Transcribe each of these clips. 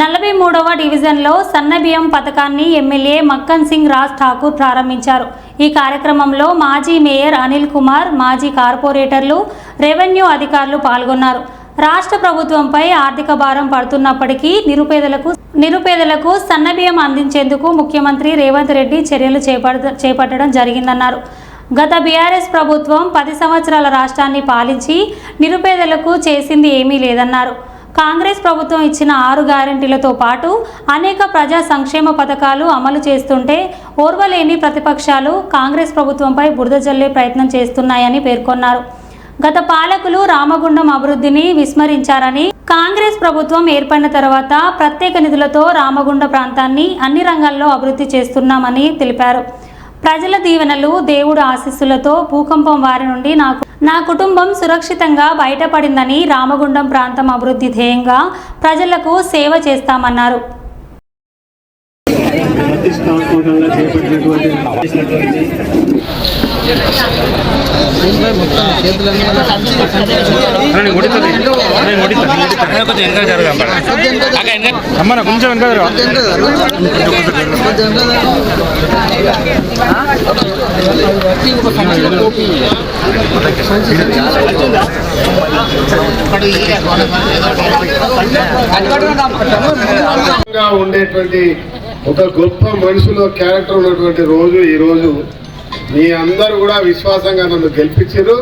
నలభై మూడవ డివిజన్లో సన్నబియ్యం పథకాన్ని ఎమ్మెల్యే మక్కన్ సింగ్ రాజ్ ఠాకూర్ ప్రారంభించారు. ఈ కార్యక్రమంలో మాజీ మేయర్ అనిల్ కుమార్ మాజీ కార్పొరేటర్లు రెవెన్యూ అధికారులు పాల్గొన్నారు. రాష్ట్ర ప్రభుత్వంపై ఆర్థిక భారం పడుతున్నప్పటికీ నిరుపేదలకు నిరుపేదలకు సన్నబియ్యం అందించేందుకు ముఖ్యమంత్రి రేవంత్ రెడ్డి చర్యలు చేపడ చేపట్టడం జరిగిందన్నారు. గత బీఆర్ఎస్ ప్రభుత్వం పది సంవత్సరాల రాష్ట్రాన్ని పాలించి నిరుపేదలకు చేసింది ఏమీ లేదన్నారు. కాంగ్రెస్ ప్రభుత్వం ఇచ్చిన ఆరు గ్యారెంటీలతో పాటు అనేక ప్రజా సంక్షేమ పథకాలు అమలు చేస్తుంటే ఓర్వలేని ప్రతిపక్షాలు కాంగ్రెస్ ప్రభుత్వంపై బురద జల్లే ప్రయత్నం చేస్తున్నాయని పేర్కొన్నారు. గత పాలకులు రామగుండం అభివృద్ధిని విస్మరించారని కాంగ్రెస్ ప్రభుత్వం ఏర్పడిన తర్వాత ప్రత్యేక నిధులతో రామగుండ ప్రాంతాన్ని అన్ని రంగాల్లో అభివృద్ధి చేస్తున్నామని తెలిపారు. ప్రజల దీవెనలు దేవుడు ఆశీస్సులతో భూకంపం వారి నుండి నాకు నా కుటుంబం సురక్షితంగా బయటపడిందని రామగుండం ప్రాంతం అభివృద్ధి ధ్యేయంగా ప్రజలకు సేవ చేస్తామన్నారు. ప్రతిష్టాత్మకంగా చేపట్టినటువంటి అమ్మ? కొంచెం వెనక ఉండేటువంటి ఒక గొప్ప మనుషులో క్యారెక్టర్ ఉన్నటువంటి రోజు ఈ రోజు. మీ అందరూ కూడా విశ్వాసంగా నన్ను గెలిపించారు.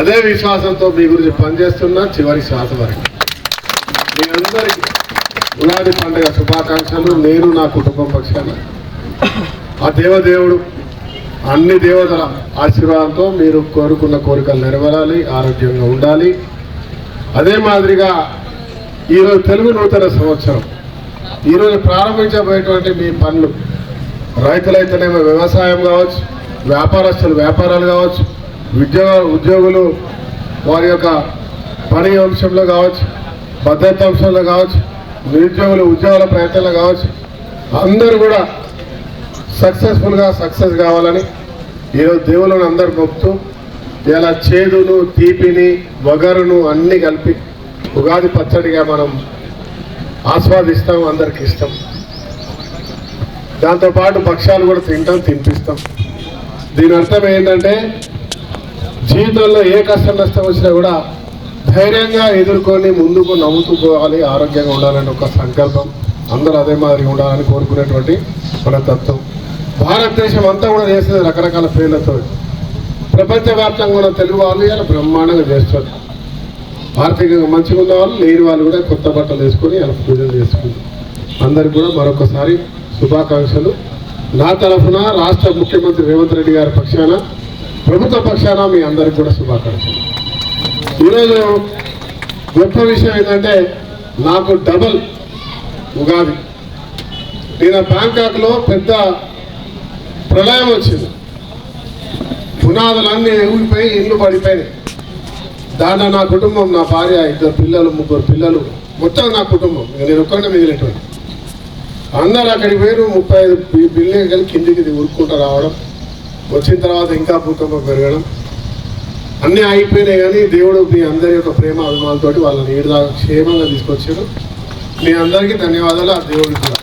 అదే విశ్వాసంతో మీ గురించి పనిచేస్తున్నా చివరి శ్వాస వరకు. మీ అందరికీ ఉగాది పండుగ శుభాకాంక్షలు. నేను నా కుటుంబం పక్షాన ఆ దేవదేవుడు అన్ని దేవతల ఆశీర్వాదంతో మీరు కోరుకున్న కోరికలు నెరవేరాలి ఆరోగ్యంగా ఉండాలి. అదే మాదిరిగా ఈరోజు తెలుగు నూతన సంవత్సరం. ఈరోజు ప్రారంభించబోయేటువంటి మీ పనులు రైతులైతేనేమో వ్యవసాయం కావచ్చు వ్యాపారస్తులు వ్యాపారాలు కావచ్చు ఉద్యోగ ఉద్యోగులు వారి యొక్క పని అంశంలో కావచ్చు భద్రత అంశంలో కావచ్చు నిరుద్యోగులు ఉద్యోగాల ప్రయత్నంలో కావచ్చు అందరూ కూడా సక్సెస్ఫుల్గా సక్సెస్ కావాలని ఈరోజు దేవులను అందరు మొక్కుతూ ఇలా చేదును తీపిని వగరును అన్నీ కలిపి ఉగాది పచ్చడిగా మనం ఆస్వాదిస్తాం అందరికి ఇష్టం దాంతోపాటు భక్ష్యాలు కూడా తింటాం తినిపిస్తాం. దీని అర్థం ఏంటంటే జీవితంలో ఏ కష్టం నష్టం వచ్చినా కూడా ధైర్యంగా ఎదుర్కొని ముందుకు నవ్వుతూ పోవాలి ఆరోగ్యంగా ఉండాలని ఒక సంకల్పం. అందరూ అదే మాదిరిగా ఉండాలని కోరుకునేటువంటి మన తత్వం. భారతదేశం అంతా కూడా చేసేది రకరకాల పేర్లతో. ప్రపంచవ్యాప్తంగా ఉన్న తెలుగు వాళ్ళు ఇలా బ్రహ్మాండంగా చేస్తారు. ఆర్థికంగా మంచిగా ఉన్న వాళ్ళు లేని వాళ్ళు కూడా కొత్త బట్టలు వేసుకొని ఇలా పూజలు చేసుకుంటారు. అందరికి కూడా మరొకసారి శుభాకాంక్షలు. నా తరఫున రాష్ట్ర ముఖ్యమంత్రి రేవంత్ రెడ్డి గారి పక్షాన ప్రభుత్వ పక్షాన మీ అందరికి కూడా శుభాకాంక్షలు. ఈరోజు గొప్ప విషయం ఏంటంటే నాకు డబల్ ఉగాది. నేను బ్యాంకాక్లో పెద్ద ప్రళయం వచ్చింది. పునాదులన్నీ ఊగిపోయి ఇల్లు పడిపోయినాయి. దాంట్లో నా కుటుంబం నా భార్య ఇద్దరు పిల్లలు ముగ్గురు పిల్లలు మొత్తం నా కుటుంబం. నేను ఒక్కడే మిగిలినటువంటి అందరు అక్కడికి పోయారు ముప్పై ఐదు బి- బిల్డింగ్ కలిసి కిందికి ఉరుక్కుంటూ రావడం వచ్చిన తర్వాత ఇంకా భూకంపం పెరగడం. అన్నీ అయిపోయినాయి కానీ దేవుడు మీ అందరి యొక్క ప్రేమ అభిమానంతో వాళ్ళని ఏడు క్షేమంగా తీసుకొచ్చాడు. మీ అందరికీ ధన్యవాదాలు ఆ దేవుడికి కూడా.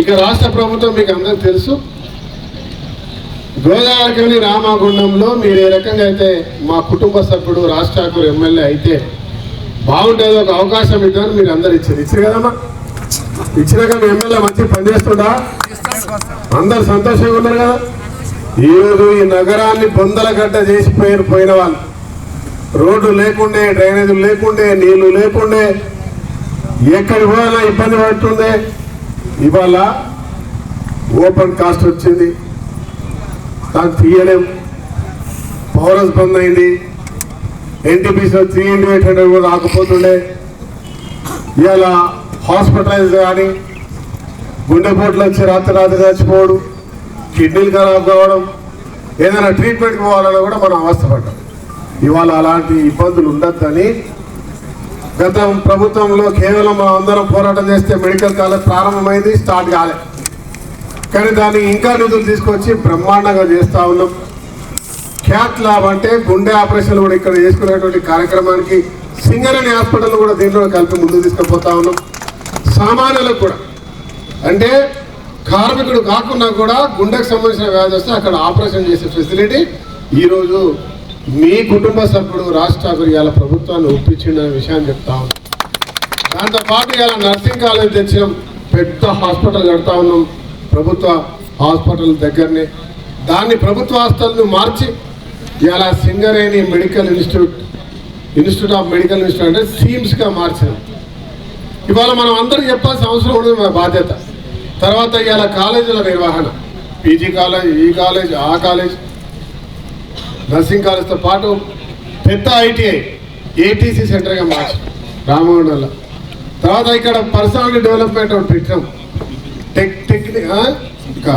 ఇక రాష్ట్ర ప్రభుత్వం మీకు అందరికి తెలుసు. గోదావరికని రామగుండంలో మీరు ఏ రకంగా అయితే మా కుటుంబ సభ్యుడు రాజ్ ఠాకూర్ ఎమ్మెల్యే అయితే బాగుంటుంది ఒక అవకాశం ఇద్దామని మీరు అందరు ఇచ్చారు. ఇచ్చారు కదమ్మా? ఇచ్చినాక మీ ఎమ్మెల్యే మంచి పనిచేస్తుందా అందరు సంతోషంగా ఉన్నారు కదా? ఈరోజు ఈ నగరాన్ని బొందల గడ్డ చేసి పోయిన పోయిన వాళ్ళు. రోడ్డు లేకుండే డ్రైనేజీలు లేకుండే నీళ్ళు లేకుండే ఎక్కడికి పోయినా ఇబ్బంది పడుతుండే. ఇవాళ ఓపెన్ కాస్ట్ వచ్చింది. దాన్ని తీయలేం. పౌరస్ బంద్ అయింది. ఎన్టీపీసీలో త్రీ ఇంటూ హండ్రెడ్ కూడా రాకపోతుండే. ఇవాళ హాస్పిటలైజ్ కానీ గుండెపోట్లు వచ్చి రాత్రి రాత్రి చచ్చిపోవడం కిడ్నీలు ఖరాబ్ కావడం ఏదైనా ట్రీట్మెంట్కి పోవాలన్నా కూడా మనం అవస్థపడ్డాం. ఇవాళ అలాంటి ఇబ్బందులు ఉండొద్దని గత ప్రభుత్వంలో కేవలం మనం అందరం పోరాటం చేస్తే మెడికల్ కాలేజ్ ప్రారంభమైంది స్టార్ట్ కాలే. కానీ దాన్ని ఇంకా నిధులు తీసుకొచ్చి బ్రహ్మాండంగా చేస్తూ ఉన్నాం. క్యాట్ ల్యాబ్ అంటే గుండె ఆపరేషన్ కూడా ఇక్కడ చేసుకునేటువంటి కార్యక్రమానికి సింగరేణి హాస్పిటల్ కూడా దీంట్లో కలిపి ముందుకు తీసుకుపోతా ఉన్నాం. సామాన్యులకు కూడా. అంటే కార్మికుడు కాకుండా కూడా గుండెకు సంబంధించిన వ్యాధి వస్తే అక్కడ ఆపరేషన్ చేసే ఫెసిలిటీ ఈరోజు మీ కుటుంబ సభ్యుడు రాజ్ ఠాకూర్ ఇవాళ ప్రభుత్వాన్ని ఒప్పించిన విషయాన్ని చెప్తా ఉన్నాం. దాంతోపాటు ఇవాళ నర్సింగ్ కాలేజ్ తెచ్చినాం. పెద్ద హాస్పిటల్ కడతా ఉన్నాం. ప్రభుత్వ హాస్పిటల్ దగ్గరనే. దాన్ని ప్రభుత్వ హాస్పిటల్ను మార్చి ఇవాళ Singareni medical institute institute of medical institute అంటే సీమ్స్గా మార్చినాం. ఇవాళ మనం అందరికి చెప్పాల్సిన అవసరం ఉండదు మా బాధ్యత. తర్వాత ఇవాళ కాలేజీల నిర్వహణ. పీజీ కాలేజ్ ఈ కాలేజ్ ఆ కాలేజ్. నర్సింగ్ కాలేజ్తో పాటు పెద్ద ఐటీఐ ఏటీసీ సెంటర్గా మార్చి రామగుండంలో. తర్వాత ఇక్కడ పర్సనాలిటీ డెవలప్మెంట్ ఒకటి పెట్టాం. టెక్ టెక్నిక్ ఇంకా